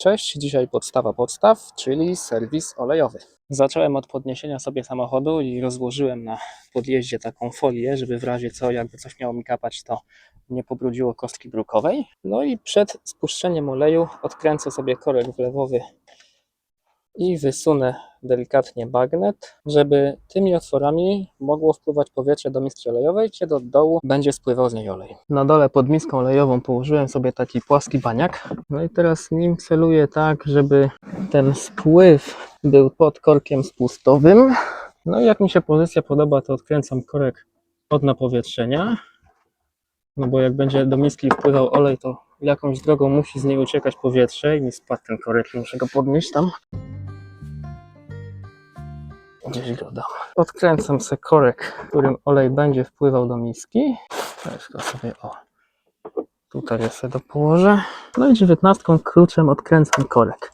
Cześć, dzisiaj podstawa podstaw, czyli serwis olejowy. Zacząłem od podniesienia sobie samochodu i rozłożyłem na podjeździe taką folię, żeby w razie co, jakby coś miało mi kapać, to nie pobrudziło kostki brukowej. No i przed spuszczeniem oleju odkręcę sobie korek wlewowy i wysunę delikatnie bagnet, żeby tymi otworami mogło wpływać powietrze do miski olejowej, gdzie do dołu będzie spływał z niej olej. Na dole pod miską olejową położyłem sobie taki płaski baniak. No i teraz nim celuję tak, żeby ten spływ był pod korkiem spustowym. No i jak mi się pozycja podoba, to odkręcam korek od napowietrzenia. No bo jak będzie do miski wpływał olej, to jakąś drogą musi z niej uciekać powietrze i mi spadł ten korek muszę go podnieść tam. Gdzieś go dam. Odkręcam sobie korek, którym olej będzie wpływał do miski. Teraz go sobie o. Tutaj ja sobie to położę. No i dziewiętnastką kluczem odkręcam korek.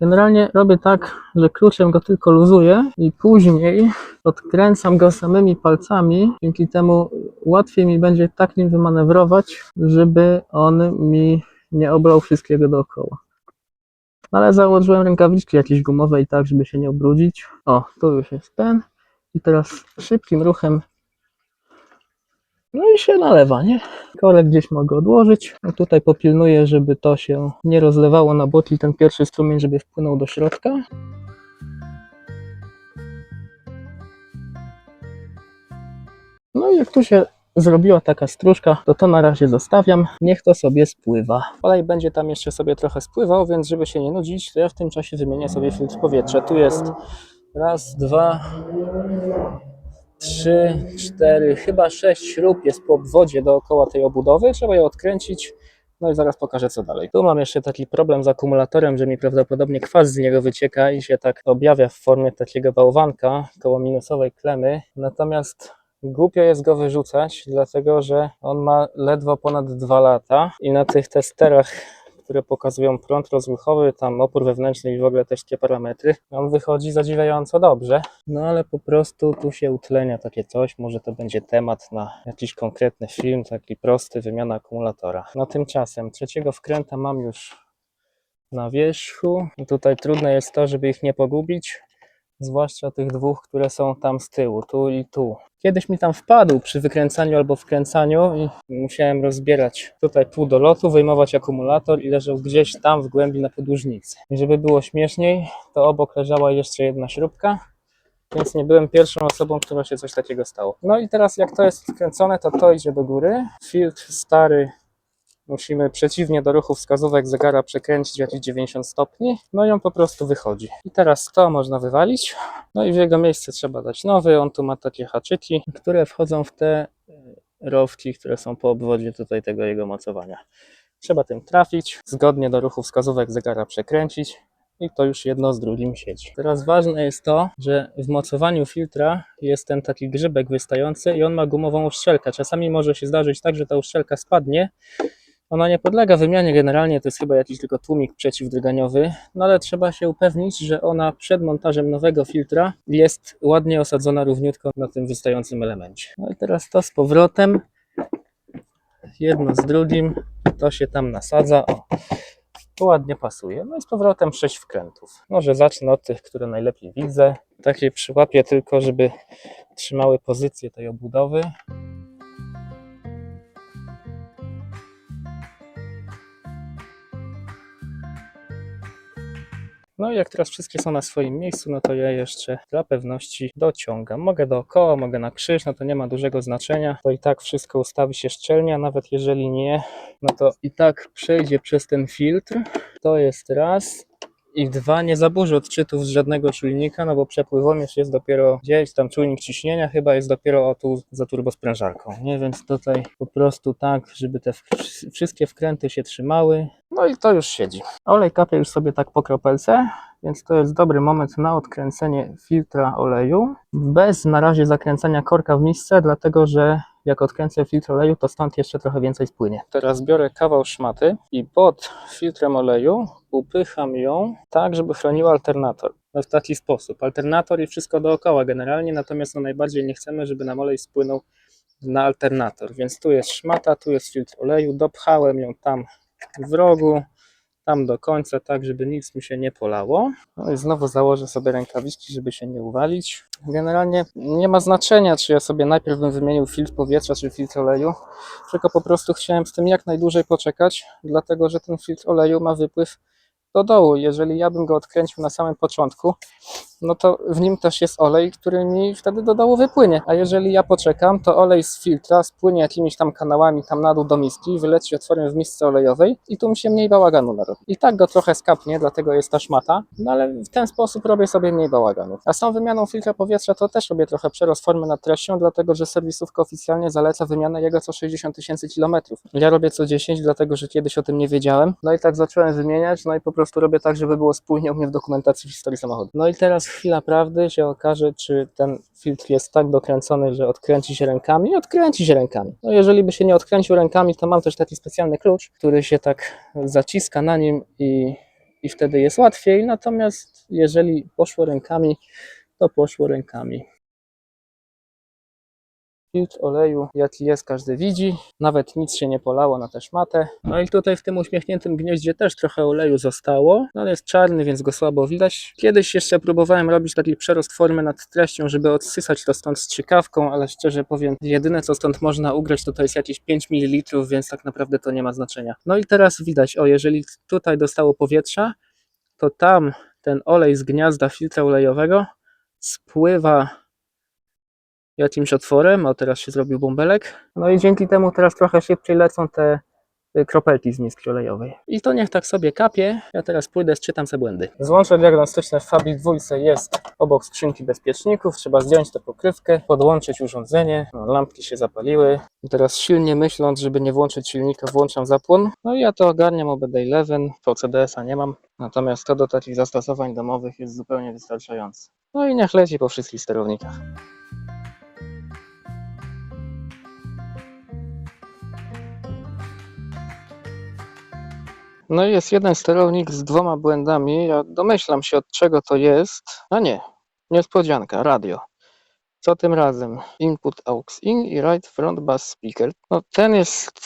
Generalnie robię tak, że kluczem go tylko luzuję i później odkręcam go samymi palcami. Dzięki temu łatwiej mi będzie tak nim wymanewrować, żeby on mi nie oblał wszystkiego dookoła. No ale założyłem rękawiczki jakieś gumowe i tak, żeby się nie ubrudzić. O, tu już jest ten. I teraz szybkim ruchem. No i się nalewa, nie? Korek gdzieś mogę odłożyć. No tutaj popilnuję, żeby to się nie rozlewało na botli, ten pierwszy strumień, żeby wpłynął do środka. No i jak tu się zrobiła taka stróżka, to to na razie zostawiam. Niech to sobie spływa. Olej będzie tam jeszcze sobie trochę spływał, więc żeby się nie nudzić, to ja w tym czasie wymienię sobie filtr powietrza. Tu jest raz, dwa, trzy, cztery, chyba sześć śrub jest po obwodzie dookoła tej obudowy. Trzeba je odkręcić. No i zaraz pokażę co dalej. Tu mam jeszcze taki problem z akumulatorem, że mi prawdopodobnie kwas z niego wycieka i się tak objawia w formie takiego bałwanka koło minusowej klemy. Natomiast Głupio jest go wyrzucać, dlatego że on ma ledwo ponad 2 lata i na tych testerach, które pokazują prąd rozruchowy, tam opór wewnętrzny i w ogóle te parametry, on wychodzi zadziwiająco dobrze. No ale po prostu tu się utlenia takie coś, może to będzie temat na jakiś konkretny film, taki prosty, wymiana akumulatora. No tymczasem trzeciego wkręta mam już na wierzchu. Tutaj trudne jest to, żeby ich nie pogubić, zwłaszcza tych dwóch, które są tam z tyłu, tu i tu. Kiedyś mi tam wpadł przy wykręcaniu albo wkręcaniu i musiałem rozbierać tutaj pół do lotu, wyjmować akumulator i leżał gdzieś tam w głębi na podłużnicy. I żeby było śmieszniej, to obok leżała jeszcze jedna śrubka, więc nie byłem pierwszą osobą, która się coś takiego stało. No i teraz jak to jest wkręcone, to to idzie do góry. Filtr stary musimy przeciwnie do ruchu wskazówek zegara przekręcić w jakieś 90 stopni, no i on po prostu wychodzi. I teraz to można wywalić, no i w jego miejsce trzeba dać nowy, on tu ma takie haczyki, które wchodzą w te e, rowki, które są po obwodzie tutaj tego jego mocowania. Trzeba tym trafić, zgodnie do ruchu wskazówek zegara przekręcić i to już jedno z drugim siedzi. Teraz ważne jest to, że w mocowaniu filtra jest ten taki grzybek wystający i on ma gumową uszczelkę. Czasami może się zdarzyć tak, że ta uszczelka spadnie, ona nie podlega wymianie generalnie, to jest chyba jakiś tylko tłumik przeciwdryganiowy, no ale trzeba się upewnić, że ona przed montażem nowego filtra jest ładnie osadzona równiutko na tym wystającym elemencie. No i teraz to z powrotem, jedno z drugim, to się tam nasadza, o, to ładnie pasuje. No i z powrotem sześć wkrętów. Może zacznę od tych, które najlepiej widzę. Takie przyłapię tylko, żeby trzymały pozycję tej obudowy. No i jak teraz wszystkie są na swoim miejscu, no to ja jeszcze dla pewności dociągam. Mogę dookoła, mogę na krzyż, no to nie ma dużego znaczenia. To i tak wszystko ustawi się szczelnie, a nawet jeżeli nie, no to i tak przejdzie przez ten filtr. To jest raz. I dwa, nie zaburzy odczytów z żadnego czujnika, no bo przepływomierz jest dopiero gdzieś, tam czujnik ciśnienia chyba jest dopiero o tu za turbosprężarką, nie? Więc tutaj po prostu tak, żeby te wszystkie wkręty się trzymały. No i to już siedzi. Olej kapie już sobie tak po kropelce, więc to jest dobry moment na odkręcenie filtra oleju. Bez na razie zakręcania korka w misce, dlatego że jak odkręcę filtr oleju, to stąd jeszcze trochę więcej spłynie. Teraz biorę kawał szmaty i pod filtrem oleju upycham ją tak, żeby chroniła alternator. No w taki sposób. Alternator i wszystko dookoła generalnie, natomiast no najbardziej nie chcemy, żeby nam olej spłynął na alternator. Więc tu jest szmata, tu jest filtr oleju. Dopchałem ją tam w rogu. Tam do końca, tak żeby nic mi się nie polało. No i znowu założę sobie rękawiczki, żeby się nie uwalić. Generalnie nie ma znaczenia, czy ja sobie najpierw bym wymienił filtr powietrza, czy filtr oleju, tylko po prostu chciałem z tym jak najdłużej poczekać, dlatego że ten filtr oleju ma wypływ do dołu. Jeżeli ja bym go odkręcił na samym początku, no to w nim też jest olej, który mi wtedy do dołu wypłynie. A jeżeli ja poczekam, to olej z filtra spłynie jakimiś tam kanałami tam na dół do miski, wyleci otworem w misce olejowej i tu mi się mniej bałaganu narobi. I tak go trochę skapnie, dlatego jest ta szmata, no ale w ten sposób robię sobie mniej bałaganu. A z tą wymianą filtra powietrza to też robię trochę przerost formy nad treścią, dlatego że serwisówka oficjalnie zaleca wymianę jego co 60 tysięcy kilometrów. Ja robię co 10, dlatego że kiedyś o tym nie wiedziałem. No i tak zacząłem wymieniać, no i po prostu robię tak, żeby było spójnie u mnie w dokumentacji historii samochodu. No i teraz chwila prawdy się okaże, czy ten filtr jest tak dokręcony, że odkręci się rękami odkręci się rękami. No jeżeli by się nie odkręcił rękami, to mam też taki specjalny klucz, który się tak zaciska na nim i, i wtedy jest łatwiej. Natomiast jeżeli poszło rękami, to poszło rękami. Filtr oleju, jaki jest, każdy widzi. Nawet nic się nie polało na tę szmatę. No i tutaj w tym uśmiechniętym gnieździe też trochę oleju zostało. No ale jest czarny, więc go słabo widać. Kiedyś jeszcze próbowałem robić taki przerost formy nad treścią, żeby odsysać to stąd strzykawką, ale szczerze powiem, jedyne co stąd można ugrać, to to jest jakieś 5 ml, więc tak naprawdę to nie ma znaczenia. No i teraz widać, o jeżeli tutaj dostało powietrza, to tam ten olej z gniazda filtra olejowego spływa jakimś otworem, a teraz się zrobił bąbelek. No i dzięki temu teraz trochę szybciej lecą te y, kropelki z miski olejowej. I to niech tak sobie kapie. Ja teraz pójdę, czytam sobie błędy. Złącze diagnostyczne w Fabi dwójce jest obok skrzynki bezpieczników. Trzeba zdjąć tę pokrywkę, podłączyć urządzenie. No, lampki się zapaliły. I teraz silnie myśląc, żeby nie włączyć silnika, włączam zapłon. No i ja to ogarniam OBD11, VCDS-a nie mam. Natomiast to do takich zastosowań domowych jest zupełnie wystarczające. No i niech leci po wszystkich sterownikach. No i jest jeden sterownik z dwoma błędami. Ja domyślam się od czego to jest. A nie, niespodzianka, radio. Co tym razem? Input aux in i right front bass speaker. No ten jest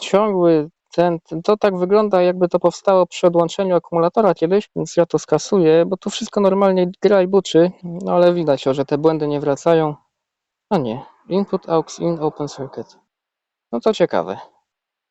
ciągły, ten, ten, to tak wygląda jakby to powstało przy odłączeniu akumulatora kiedyś, więc ja to skasuję, bo tu wszystko normalnie gra i buczy, no ale widać, o, że te błędy nie wracają. A nie, input aux in open circuit. No to ciekawe.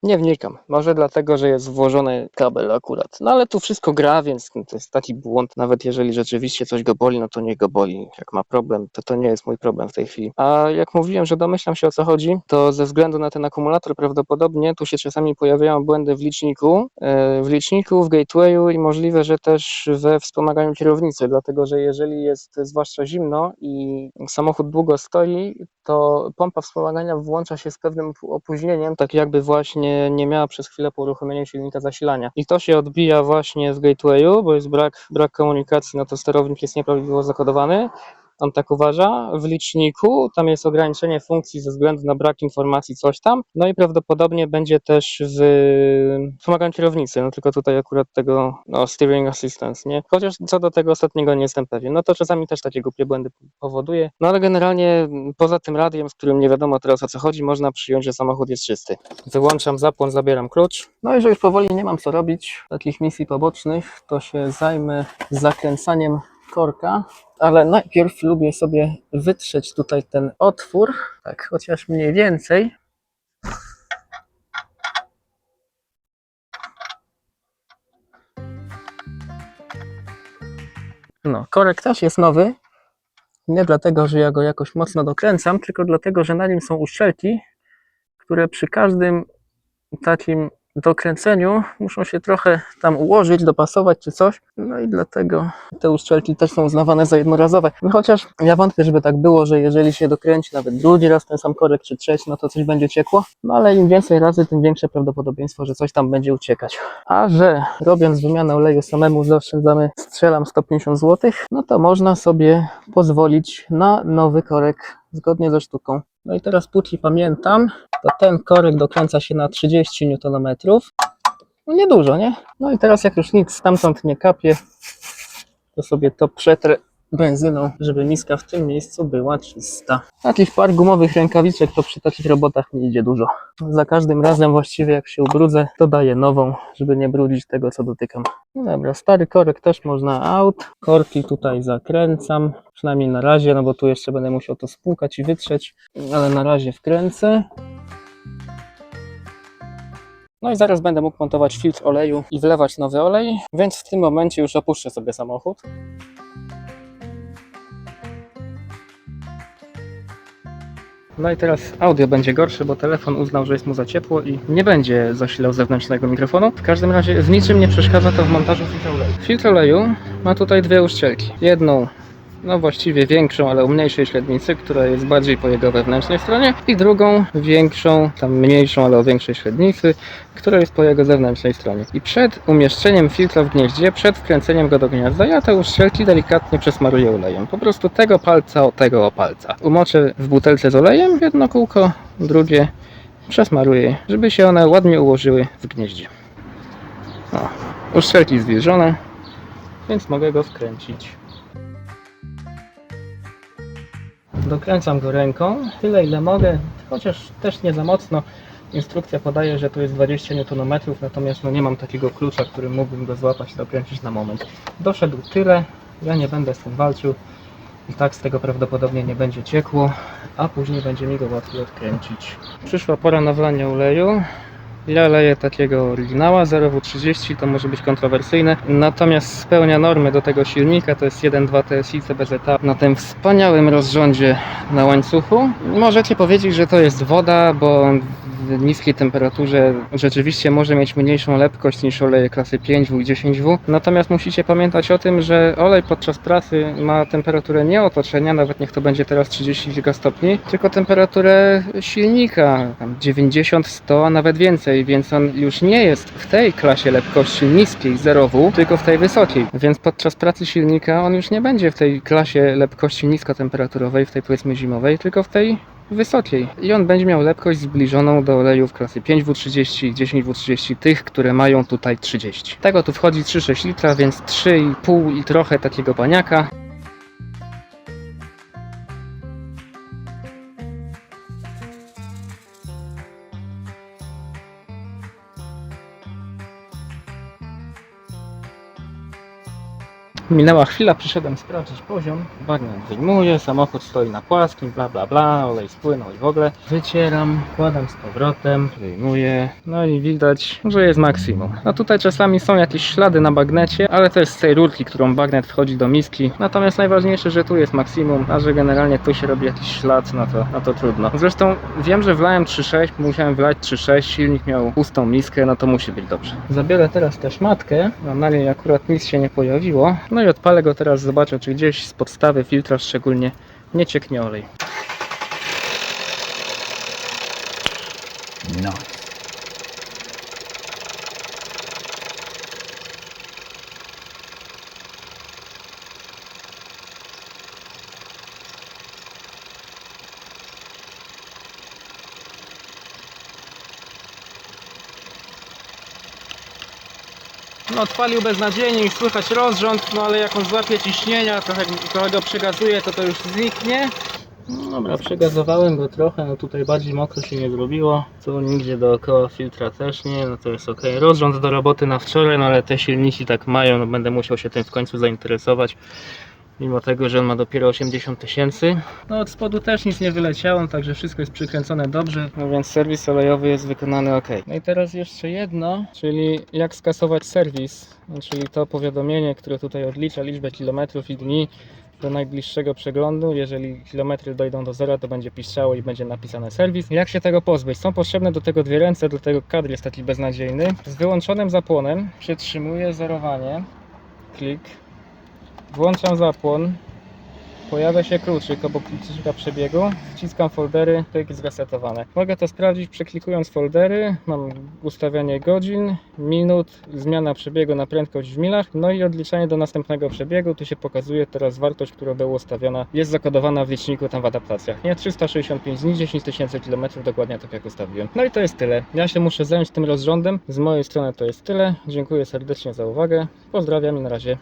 Nie wnikam. Może dlatego, że jest włożony kabel akurat. No ale tu wszystko gra, więc to jest taki błąd. Nawet jeżeli rzeczywiście coś go boli, no to niech go boli. Jak ma problem, to to nie jest mój problem w tej chwili. A jak mówiłem, że domyślam się o co chodzi, to ze względu na ten akumulator prawdopodobnie tu się czasami pojawiają błędy w liczniku, e, w liczniku, w gatewayu i możliwe, że też we wspomaganiu kierownicy, dlatego że jeżeli jest zwłaszcza zimno i samochód długo stoi, to pompa wspomagania włącza się z pewnym opóźnieniem, tak jakby właśnie nie miała przez chwilę po uruchomieniu silnika zasilania. I to się odbija właśnie w gatewayu, bo jest brak, brak komunikacji, no to sterownik jest nieprawidłowo zakodowany. On tak uważa. W liczniku tam jest ograniczenie funkcji ze względu na brak informacji, coś tam. No i prawdopodobnie będzie też w wspomaganiu kierownicy, no tylko tutaj akurat tego no, steering assistance, nie? Chociaż co do tego ostatniego nie jestem pewien. No to czasami też takie głupie błędy powoduje. No ale generalnie poza tym radiem, z którym nie wiadomo teraz o co chodzi, można przyjąć, że samochód jest czysty. Wyłączam zapłon, zabieram klucz. No i że już powoli nie mam co robić, takich misji pobocznych, to się zajmę zakręcaniem korka, ale najpierw lubię sobie wytrzeć tutaj ten otwór, tak chociaż mniej więcej. No, korek też jest nowy. Nie dlatego, że ja go jakoś mocno dokręcam, tylko dlatego, że na nim są uszczelki, które przy każdym takim dokręceniu muszą się trochę tam ułożyć, dopasować czy coś. No i dlatego te uszczelki też są uznawane za jednorazowe. No chociaż ja wątpię, żeby tak było, że jeżeli się dokręci nawet drugi raz ten sam korek czy trzeci, no to coś będzie ciekło. No ale im więcej razy, tym większe prawdopodobieństwo, że coś tam będzie uciekać. A że robiąc wymianę oleju samemu zaoszczędzamy, strzelam 150 zł, no to można sobie pozwolić na nowy korek zgodnie ze sztuką. No i teraz póki pamiętam, to ten korek dokręca się na 30 Nm. No niedużo, nie? No i teraz jak już nic stamtąd nie kapie, to sobie to przetrę benzyną, żeby miska w tym miejscu była czysta. Takich par gumowych rękawiczek to przy takich robotach mi idzie dużo. Za każdym razem właściwie jak się ubrudzę, to daję nową, żeby nie brudzić tego, co dotykam. No dobra, stary korek też można out. Korki tutaj zakręcam, przynajmniej na razie, no bo tu jeszcze będę musiał to spłukać i wytrzeć, ale na razie wkręcę. No i zaraz będę mógł montować filtr oleju i wlewać nowy olej, więc w tym momencie już opuszczę sobie samochód. No i teraz audio będzie gorsze, bo telefon uznał, że jest mu za ciepło i nie będzie zasilał zewnętrznego mikrofonu. W każdym razie w niczym nie przeszkadza to w montażu filtru oleju. Filtr oleju ma tutaj dwie uszczelki. Jedną no właściwie większą, ale o mniejszej średnicy, która jest bardziej po jego wewnętrznej stronie i drugą większą, tam mniejszą, ale o większej średnicy, która jest po jego zewnętrznej stronie. I przed umieszczeniem filtra w gnieździe, przed wkręceniem go do gniazda, ja te uszczelki delikatnie przesmaruję olejem. Po prostu tego palca o tego o palca. Umoczę w butelce z olejem jedno kółko, drugie przesmaruję, żeby się one ładnie ułożyły w gnieździe. O, uszczelki zwilżone, więc mogę go wkręcić. Dokręcam go ręką, tyle ile mogę, chociaż też nie za mocno. Instrukcja podaje, że to jest 20 Nm, natomiast no nie mam takiego klucza, którym mógłbym go złapać i dokręcić na moment. Doszedł tyle, ja nie będę z tym walczył i tak z tego prawdopodobnie nie będzie ciekło, a później będzie mi go łatwiej odkręcić. Przyszła pora na wlanie oleju. Ja leję takiego oryginała 0W30, to może być kontrowersyjne, natomiast spełnia normy do tego silnika, to jest 1.2 TSI CBZA na tym wspaniałym rozrządzie na łańcuchu. Możecie powiedzieć, że to jest woda, bo w niskiej temperaturze rzeczywiście może mieć mniejszą lepkość niż oleje klasy 5W i 10W, natomiast musicie pamiętać o tym, że olej podczas pracy ma temperaturę nie otoczenia, nawet niech to będzie teraz 30 kilka stopni, tylko temperaturę silnika, tam 90, 100, a nawet więcej, więc on już nie jest w tej klasie lepkości niskiej 0W, tylko w tej wysokiej, więc podczas pracy silnika on już nie będzie w tej klasie lepkości niskotemperaturowej, w tej powiedzmy zimowej, tylko w tej wysokiej. I on będzie miał lepkość zbliżoną do olejów klasy 5W30 i 10W30, tych, które mają tutaj 30. Tego tu wchodzi 3,6 litra, więc 3,5 i trochę takiego baniaka. Minęła chwila, przyszedłem sprawdzić poziom. Bagnet wyjmuję, samochód stoi na płaskim, bla bla bla, olej spłynął i w ogóle. Wycieram, kładam z powrotem, wyjmuję, no i widać, że jest maksimum. No tutaj czasami są jakieś ślady na bagnecie, ale to jest z tej rurki, którą bagnet wchodzi do miski. Natomiast najważniejsze, że tu jest maksimum, a że generalnie tu się robi jakiś ślad, no to, no to trudno. Zresztą wiem, że wlałem 3.6, musiałem wlać 3.6, silnik miał pustą miskę, no to musi być dobrze. Zabiorę teraz też matkę, a na niej akurat nic się nie pojawiło. No i odpalę go teraz, zobaczę czy gdzieś z podstawy filtra szczególnie nie cieknie olej. No. No odpalił beznadziejnie i słychać rozrząd, no ale jak on złapie ciśnienia, trochę, trochę go przegazuje, to to już zniknie. No dobra, przegazowałem go trochę, no tutaj bardziej mokro się nie zrobiło. Tu nigdzie dookoła filtra też nie, no to jest ok. Rozrząd do roboty na wczoraj, no ale te silniki tak mają, no będę musiał się tym w końcu zainteresować. Mimo tego, że on ma dopiero 80 tysięcy. No od spodu też nic nie wyleciało, także wszystko jest przykręcone dobrze, no więc serwis olejowy jest wykonany ok. No i teraz jeszcze jedno, czyli jak skasować serwis, no, czyli to powiadomienie, które tutaj odlicza liczbę kilometrów i dni do najbliższego przeglądu. Jeżeli kilometry dojdą do zera, to będzie piszczało i będzie napisane serwis. Jak się tego pozbyć? Są potrzebne do tego dwie ręce, dlatego kadr jest taki beznadziejny. Z wyłączonym zapłonem przytrzymuję zerowanie, klik, Włączam zapłon. Pojawia się kluczyk obok przebiegu. Wciskam foldery, to jest zresetowane. Mogę to sprawdzić przeklikując foldery. Mam ustawianie godzin, minut, zmiana przebiegu na prędkość w milach, no i odliczanie do następnego przebiegu. Tu się pokazuje teraz wartość, która była ustawiona, jest zakodowana w liczniku tam w adaptacjach. Nie 365 dni, 10 tysięcy kilometrów, dokładnie tak jak ustawiłem. No i to jest tyle. Ja się muszę zająć tym rozrządem. Z mojej strony to jest tyle. Dziękuję serdecznie za uwagę. Pozdrawiam i na razie.